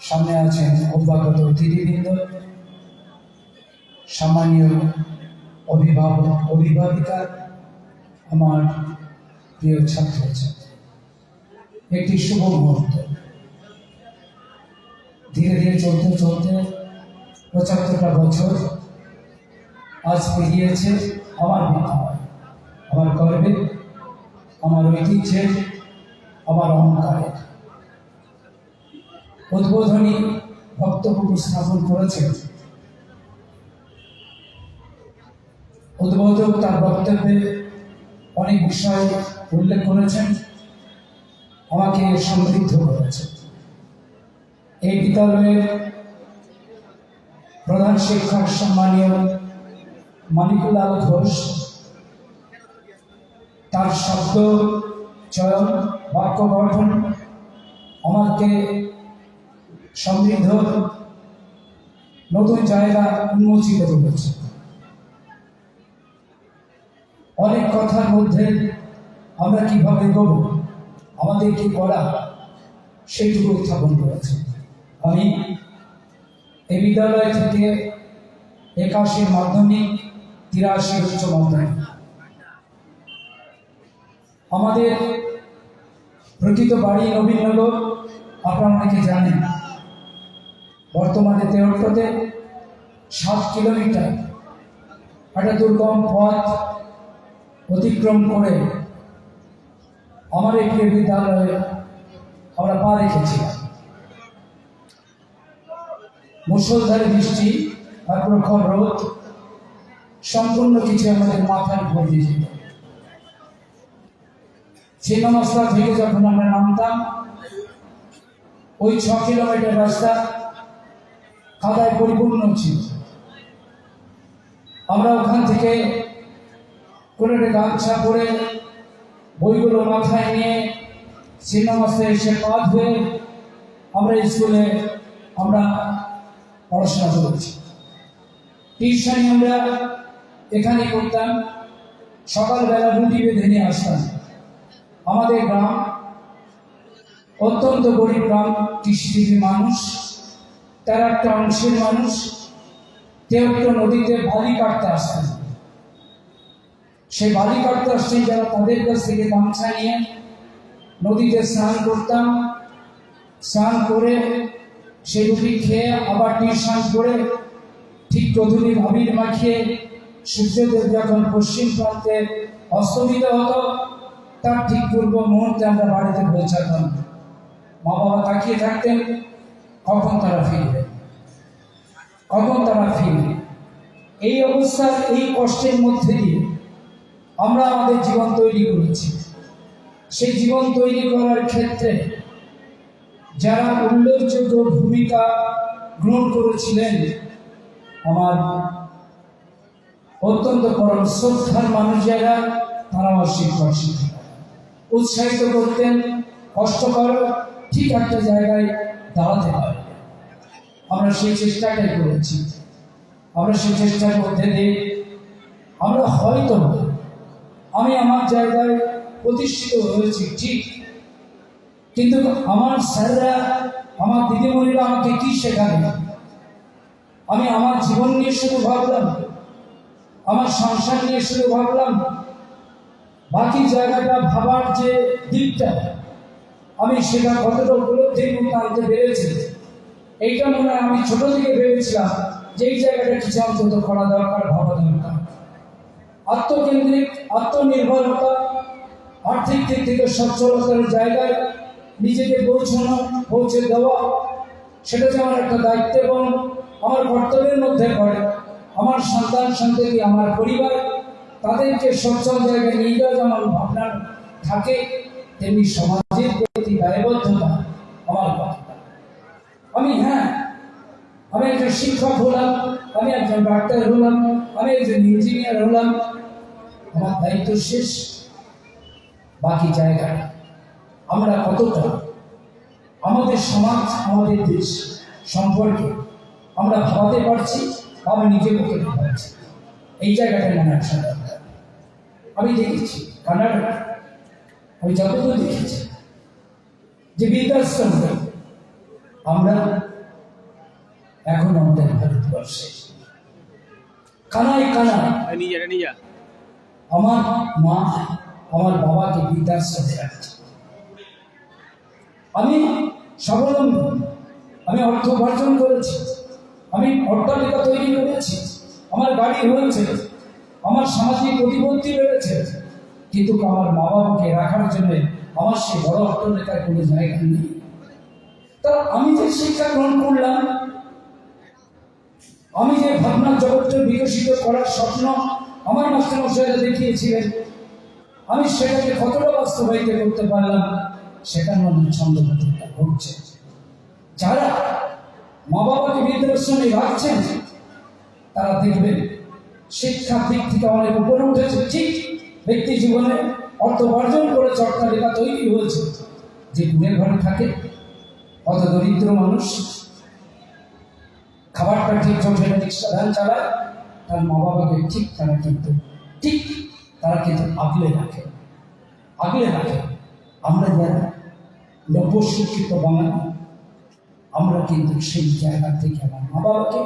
সামনে আছেন অভ্যাগত অতিথিবৃন্দ, সম্মানীয় অভিভাবক, অভিভাবিকা, আমার প্রিয় ছাত্রছাত্রী। একটি শুভ মুহূর্ত। ধীরে ধীরে চলতে চলতে পঁচাত্তরটা বছর আজ পেরিয়েছে আমার বিদ্যালয় আমার গর্বে, আমার ঐতিহ্যের, আমার অহংকারের। উদ্বোধনী বক্তব্য উপস্থাপন করেছেন। উদ্বোধক তার বক্তব্যে অনেক বিষয় উল্লেখ করেছেন, আমাকে সমৃদ্ধ করেছে এই বিদ্যালয়ের প্রধান শিক্ষক সম্মানীয় মানিকুলাল ঘোষ, তার শব্দ, চয়ন, বাক্য গঠন আমাকে সমৃদ্ধ নতুন জায়গা উন্মোচিত করেছে। অনেক কথার মধ্যে আমরা কীভাবে এগোবো আমাদের কি করা, সেইটুকু উত্থাপন করেছে। আমি এই বিদ্যালয় থেকে একাশি মাধ্যমিক তিরাশি উচ্চ মাধ্যমিক। আমাদের প্রকৃত বাড়ি নবীনগর, আপনারা অনেকে জানেন। বর্তমানে দেওয়াতে সাত কিলোমিটার একটা দুর্গম পথ অতিক্রম করে আমার এই প্রিয় বিদ্যালয়ে আমরা পা রেখেছিলাম। মুসলধারে বৃষ্টি আর প্রখর রোদ সম্পূর্ণ কিছু আমাদের মাথার উপর দিয়ে যেত। ছিন্নমস্তা থেকে যখন আমরা নামতাম, ওই ছ কিলোমিটার রাস্তা কাদায় পরিপূর্ণ ছিল আমরা ওখান থেকে কোনো একটা গামছা পরে বইগুলো মাথায় নিয়ে ছিন্নমস্তায় এসে পথ হয়ে আমরা স্কুলে আমরা পড়াশোনা করেছি। টিউশনি আমরা এখানে করতাম। সকালবেলা রুটি বেঁধে নিয়ে আসতাম। আমাদের গ্রাম অত্যন্ত গরিব গ্রাম, কৃষিজীবী মানুষ। তারা একটা অংশের মানুষ একটা নদীতে বালি কাটতে আসতেন। সেই বালি কাটতে আসতেন যারা তাদের কাছ থেকে গামছা নিয়ে নদীতে স্নান করতাম, স্নান করে রুটি খেয়ে আবার টিউশন করে ঠিক প্রথমে ভাবির মাখিয়ে সূর্যদেব যখন পশ্চিম প্রান্তে অস্তমিত হতো, তার ঠিক পূর্ব মুহূর্তে আমরা বাড়িতে পৌঁছাতাম। মা বাবা তাকিয়ে থাকতেন কখন তারা ফিরবে? কখন তারা ফিরবে? এই অবস্থার এই কষ্টের মধ্যে দিয়ে আমরা আমাদের জীবন তৈরি করেছি। সেই জীবন তৈরি করার ক্ষেত্রে যারা উল্লেখযোগ্য ভূমিকা গ্রহণ করেছিলেন, আমার অত্যন্ত পরম শ্রদ্ধার মানুষ যারা তারা শিক্ষিকা উৎসাহিত করতেন, কষ্ট করো ঠিক একটা জায়গায় দাঁড়াতে হবে আমরা সেই চেষ্টাটাই করেছি। আমরা সেই চেষ্টার মধ্যে দিয়ে আমরা হয়তো আমি আমার জায়গায় প্রতিষ্ঠিত হয়েছি, ঠিক। কিন্তু আমার স্যাররা, আমার দিদিমণিরা আমাকে কি শেখাবে? আমি আমার জীবন নিয়ে শুধু ভাবলাম, আমার সংসার নিয়ে শুধু ভাবলাম, বাকি জায়গাটা ভাবার যে দিকটা আমি সেটা কতটা উপলব্ধির মধ্যে আনতে পেরেছি এইটা মনে হয় আমি ছোট থেকে ভেবেছিলাম যে এই জায়গাটা কিছু অন্তত করা দরকার, ভাবা দরকার। আত্মকেন্দ্রিক, আত্মনির্ভরতা, আর্থিক দিক থেকে সচ্ছলতার জায়গায় নিজেকে পৌঁছানো, পৌঁছে দেওয়া, সেটা যেমন একটা দায়িত্ব এবং আমার কর্তব্যের মধ্যে পড়ে। আমার সন্তান, সন্ততি, আমার পরিবার, তাদেরকে সচ্ছল জায়গায় নিয়ে যাওয়া যেমন ভাবনা থাকে, তেমনি সমাজের প্রতি দায়বদ্ধতা আমার কথা আমি হ্যাঁ আমি একজন শিক্ষক হলাম, আমি একজন ডাক্তার হলাম, আমি একজন ইঞ্জিনিয়ার হলাম। আমার দায়িত্ব শেষ, বাকি জায়গায় আমরা কতটা? আমাদের সমাজ, আমাদের দেশ সম্পর্কে আমরা ভাবাতে পারছি বা আমি নিজে পক্ষে ভাবছি এই জায়গাটা মনে আসা আমি দেখেছি কানাডা আমি যতদূর দেখেছি যে বৃদ্ধাশ্রমটা আমরা এখন আমাদের ভারতবর্ষে। কানায় কানায় আমার মা আমার বাবাকে বৃদ্ধাশ্রমে রাখছে। আমি স্বাবলম্বী আমি অর্থ উপার্জন করেছি আমি অট্টালিকা তৈরি করেছি আমার গাড়ি হয়েছে আমার সামাজিক প্রতিপত্তি রয়েছে কিন্তু আমার মা বাবাকে রাখার জন্য আমার সে বড় অট্টালিকায় কোনো জায়গা নেই। তা আমি যে শিক্ষা গ্রহণ করলাম, আমি যে ভাবনার জগৎটা বিকশিত করার স্বপ্ন আমার মাস্টারমশাইরা দেখিয়েছিলেন, আমি সেটাকে কতটা বাস্তবায়িত করতে পারলাম সেখানে আমার ছন্দপত্রটা ঘটছে। যারা মা বাবাকে বৃদ্ধাশ্রমে রাখছেন, তারা দেখবেন শিক্ষার দিক থেকে অনেক উপরে উঠেছে। ঠিক ব্যক্তি জীবনে অর্থ উপার্জন করে চট্টালিকা তৈরি হয়েছে। যে কুড়ে ঘরে থাকে অত দরিদ্র মানুষ, খাবারটা ঠিক রিক্সা ভ্যান চালায়, তার মা বাবাকে ঠিক তারা কিন্তু, ঠিক তারা কিন্তু আগলে রাখে। আগলে রাখে। আমরা যারা নব্য শিক্ষিত বাঙালি, আমরা কিন্তু সেই জায়গা থেকে আমার মা বাবাকে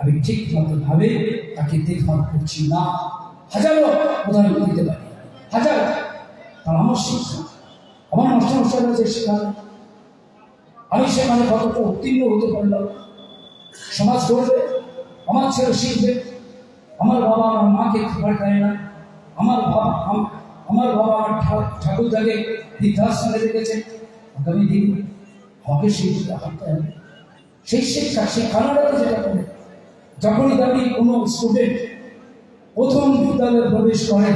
আমি ঠিক মতো ভাবে তাকে দেখভাল করছি না। হাজারো উদাহরণ দিতে পারি। হাজার। তার আমার শিক্ষা। আমার মাস্টারমশাইরা যে শেখানো আমি সেখানে কতটা উত্তীর্ণ হতে পারলাম, সমাজ গড়বে আমার ছেলে শিখবে, আমার বাবা আমার মাকে খাবার দেয় না, আমার বাবা আমার বাবা আমার ঠাকুরদাকে বৃদ্ধাশ্রমে রেখেছে আগামী দিন আমাকে হবে। সেই শিক্ষা, সেই কানাডাতে যেটা করে যখনই দাবি কোনো স্টুডেন্ট প্রথম বিদ্যালয়ে প্রবেশ করে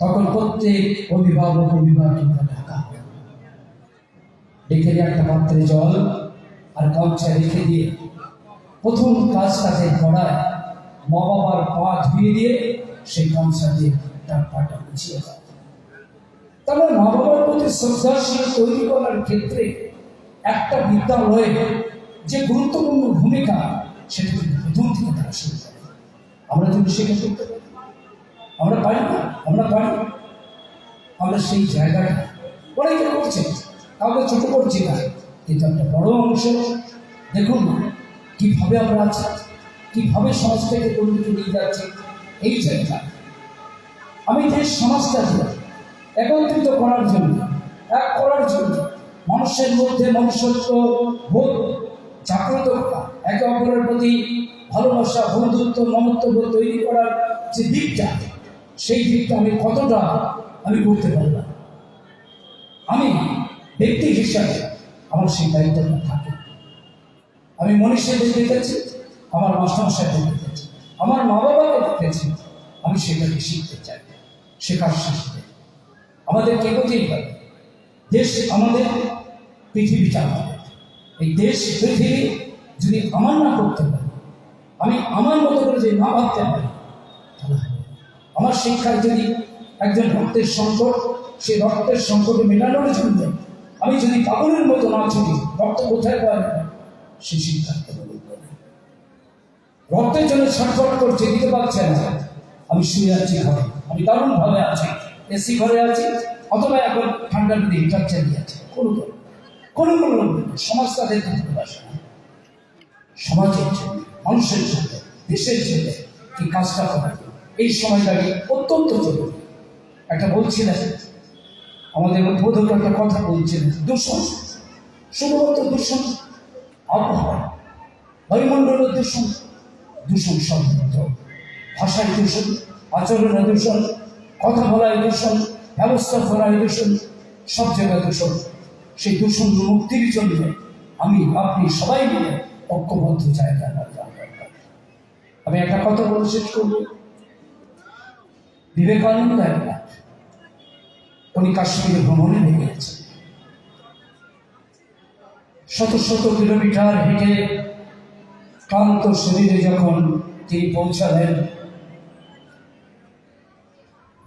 তখন প্রত্যেক অভিভাবক অভিভাবকরা ঢাকা। রেখে দিয়ে একটা পাত্রে জল আর গামছা রেখে দিয়ে প্রথম কাজটাকে করায় মা বাবার পা ধুয়ে দিয়ে সেই গামছা দিয়ে তার পাটা মুছিয়ে দেয়। তবে মা বাবার প্রতি শ্রদ্ধাশীল তৈরি করার ক্ষেত্রে একটা বিদ্যালয়ে যে গুরুত্বপূর্ণ ভূমিকা সেটা কিন্তু প্রথম থেকে তারা শুরু করে। আমরা যদি সেটা করতে পারি। আমরা পারি না, আমরা পারি। আমরা সেই জায়গাটা অনেকে করছে? কাউকে ছোট করছি না। কিন্তু একটা বড় অংশ। দেখুন কীভাবে আমরা আছি, কীভাবে সমাজটাকে পরিণতি নিয়ে যাচ্ছে, এই জায়গা আমি যে সমাজটা সমাজটাকে একত্রিত করার জন্য, এক করার জন্য, মানুষের মধ্যে মনুষ্যত্ব, বোধ জাগ্রত করা একে অপরের প্রতি ভালোবাসা, বন্ধুত্ব, মমত্ব বোধ তৈরি করার যে দিকটা সেই দিকটা আমি কতটা আমি করতে পারলাম আমি ব্যক্তি হিসাবে আমার সেই দায়িত্বটা থাকে। আমি মনীষীদের দেখেছি, আমার মাস্টারমশাইদের দেখেছি, আমার মা বাবাকে দেখেছি, আমি সেটাকে শিখতে চাই, শেখার শিখতে আমাদেরকে এগোতেই হবে দেশ আমাদের পৃথিবীটা আমাদের এই দেশ, পৃথিবী যদি আমার না করতে পারি, আমি আমার মতো করে যদি না ভাবতে পারি, তাহলে। আমার শিক্ষায় যদি একজন রক্তের সংকট, সেই রক্তের সংকটে মেটানোর জন্য আমি যদি পাগলের মতো না ছুটি রক্ত কোথায় পাওয়া যাবে? শিক্ষাকে বলি রক্তের জন্য ছটফট করছে, দিতে পারছে না। আমি শুয়ে আছি ঘরে, আমি দারুণ ভাবে আছি। এসি ঘরে আছি, অথবা এখন ঠান্ডার মধ্যে হিটার চালিয়ে আছে। কোনো কোনো কোনো কোনো সমাজ তাদের ভালোবাসে না। সমাজের জন্য, মানুষের জন্য, দেশের জন্য এই কাজটা করা এই সময়টাকে অত্যন্ত জরুরি। একটা বলছিলেন, আমাদের উদ্বোধক একটা কথা বলছিলেন দূষণ। শুধুমাত্র দূষণ, আবহাওয়া। বায়ুমণ্ডলের দূষণ দূষণ সমৃদ্ধ। ভাষায় দূষণ, আচরণে দূষণ, কথা বলায় দূষণ ব্যবস্থাপনায় দূষণ, সব জায়গায় দূষণ। সেই দূষণ মুক্তির জন্য আমি, আপনি সবাই মিলে ঐক্যবদ্ধ জায়গা আমি একটা কথা বলে শেষ করব। বিবেকানন্দ একবার উনি কাশ্মীরে ভ্রমণে নেমে গেছেন। শত শত কিলোমিটার হেঁটে ক্লান্ত শরীরে যখন তিনি পৌঁছালেন,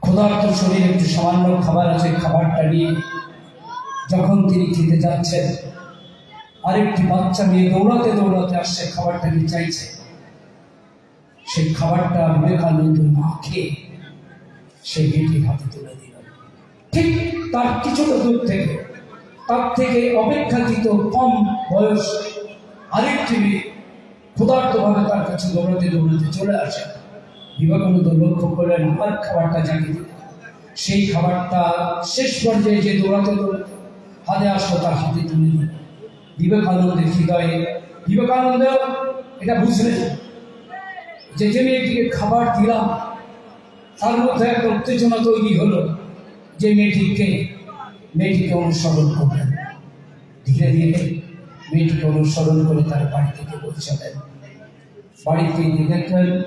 ক্ষুধার্ত শরীরে একটু সামান্য খাবার আছে, খাবারটা নিয়ে যখন তিনি খেতে যাচ্ছেন, আরেকটি বাচ্চা মেয়ে দৌড়াতে দৌড়াতে আসছে, খাবারটা নিয়ে চাইছে? সেই খাবারটা বিবেকানন্দ না খেয়ে সেই মেয়েটি হাতে তুলে দিল। ঠিক তার কিছুটা দূর থেকে, তার থেকে অপেক্ষাকৃত কম বয়স আরেকটি মেয়ে ক্ষুধার্তভাবে তার কাছে দৌড়াতে দৌড়াতে চলে আসে। বিবেকানন্দ লক্ষ্য করলেন, আমার খাবারটা দিল। সেই খাবারটা শেষ পর্যায়ে যে দৌড়াতে দৌড়াতে হাতে আসলো, তার হাতে তুলে দিল। বিবেকানন্দের হৃদয়ে, বিবেকানন্দ, এটা বুঝলেন? যে যে মেয়েটিকে খাবার দিলাম তার মধ্যে একটা উত্তেজনা তৈরি হলো যে মেয়েটিকে মেয়েটিকে অনুসরণ করলেন। ধীরে ধীরে মেয়েটিকে অনুসরণ করে তার বাড়ি থেকে পৌঁছালেন। বাড়িতে দেখলেন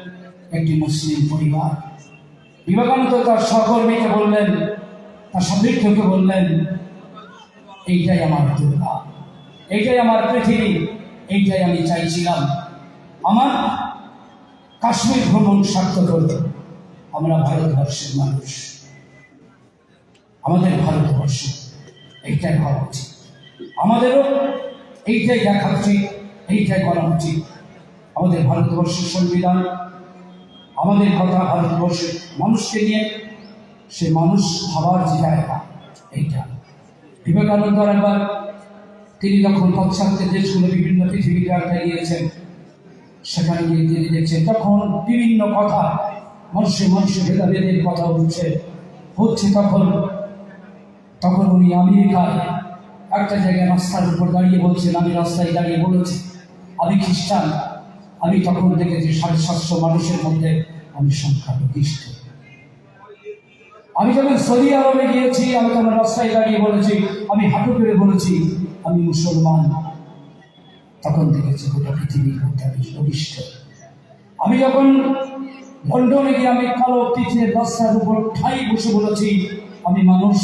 একটি মুসলিম পরিবার। বিবেকানন্দ তার সহকর্মীকে বললেন, তার সমৃদ্ধকে বললেন, এইটাই আমার দুর্গা। এইটাই আমার পৃথিবী। এইটাই আমি চাইছিলাম। আমার কাশ্মীর ভ্রমণ সার্থক হল। আমরা ভারতবর্ষের মানুষ। আমাদের ভারতবর্ষ এইটাই হওয়া উচিত। আমাদেরও এইটাই দেখা উচিত, এইটাই করা উচিত। আমাদের ভারতবর্ষের সংবিধান, আমাদের কথা ভারতবর্ষের মানুষকে নিয়ে, সে মানুষ ভাবার যে জায়গা, এইটা। বিবেকানন্দ একবার তিনি যখন পাশ্চাত্যের দেশগুলো বিভিন্ন পৃথিবীর জায়গায় গিয়েছেন, সেখানে গিয়ে তিনি দেখছেন, তখন বিভিন্ন কথা মানুষে মানুষে ভেদাভেদের কথা উঠছে হচ্ছে তখন তখন উনি আমেরিকায় একটা জায়গায় রাস্তার উপর দাঁড়িয়ে বলছেন, আমি রাস্তায় দাঁড়িয়ে বলেছি, আমি খ্রিস্টান, আমি তখন দেখেছি সাড়ে সাতশো মানুষের মধ্যে আমি সংখ্যালঘিষ্ঠ আমি যখন সৌদি আরবে গিয়েছি, আমি তখন রাস্তায় দাঁড়িয়ে বলেছি, আমি হাঁটু করে বলেছি, আমি মুসলমান। তখন দেখেছি গোটা পৃথিবীর মধ্যে আমি অভিষ্ট। আমি যখন লন্ডনে গিয়ে আমি কালো পিঠের রাস্তার উপর ঠাই বসে বলেছি, আমি মানুষ।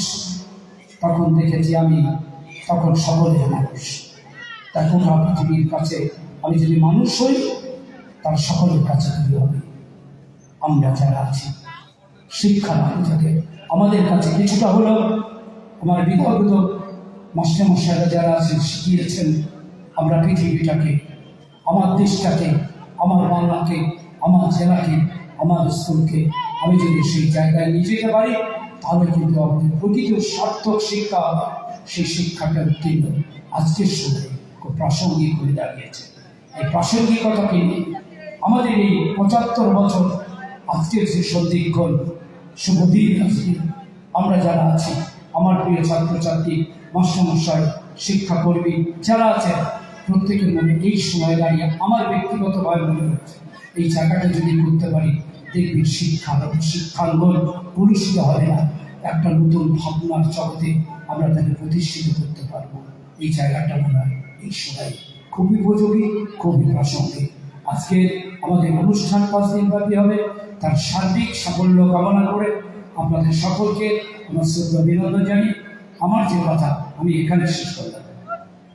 তখন দেখেছি আমি তখন সকলের মানুষ। গোটা পৃথিবীর কাছে আমি যদি মানুষ হই, তার সকলের কাছে যদি হবে। আমরা যারা আছি, শিক্ষা লাভ থেকে, আমাদের কাছে কিছুটা হলেও আমার বিগত মাস্টারমশাইরা যারা আছেন, শিখিয়েছেন, আমরা পৃথিবীটাকে, আমার দেশটাকে, আমার বাংলাকে, আমার জেলাকে আমার স্কুলকে আমি যদি সেই জায়গায় নিয়ে যেতে পারি, তাহলে কিন্তু আমাদের প্রকৃত সার্থক শিক্ষা, সেই শিক্ষাটা উত্তীর্ণ আজকের সময় খুব প্রাসঙ্গিক হয়ে দাঁড়িয়েছে। এই প্রাসঙ্গিকতাকে নিয়ে আমাদের এই পঁচাত্তর বছর আজকের যে সন্ধিক্ষণ শুভদিন আজকে, আমরা যারা আছি, আমার প্রিয় ছাত্রছাত্রী, মাস্টারমশাই, শিক্ষাকর্মী যারা আছেন, প্রত্যেকের মনে এই সময় দাঁড়িয়ে আমার ব্যক্তিগতভাবে মনে হচ্ছে, এই জায়গাটা যদি করতে পারি দেখবেন শিক্ষা শিক্ষাঙ্গন কলুষিত হবে না একটা নতুন ভাবনার জগতে আমরা তাকে প্রতিষ্ঠিত করতে পারব। এই জায়গাটা মনে হয় এই সময় খুবই উপযোগী, খুবই প্রাসঙ্গিক। আজকে আমাদের অনুষ্ঠান পাঁচ দিন ব্যাপী হবে। তার সার্বিক সাফল্য কামনা করে আপনাদের সকলকে আমার শ্রদ্ধা বিনোদন জানি আমার যে কথা আমি এখানে শেষ করলাম।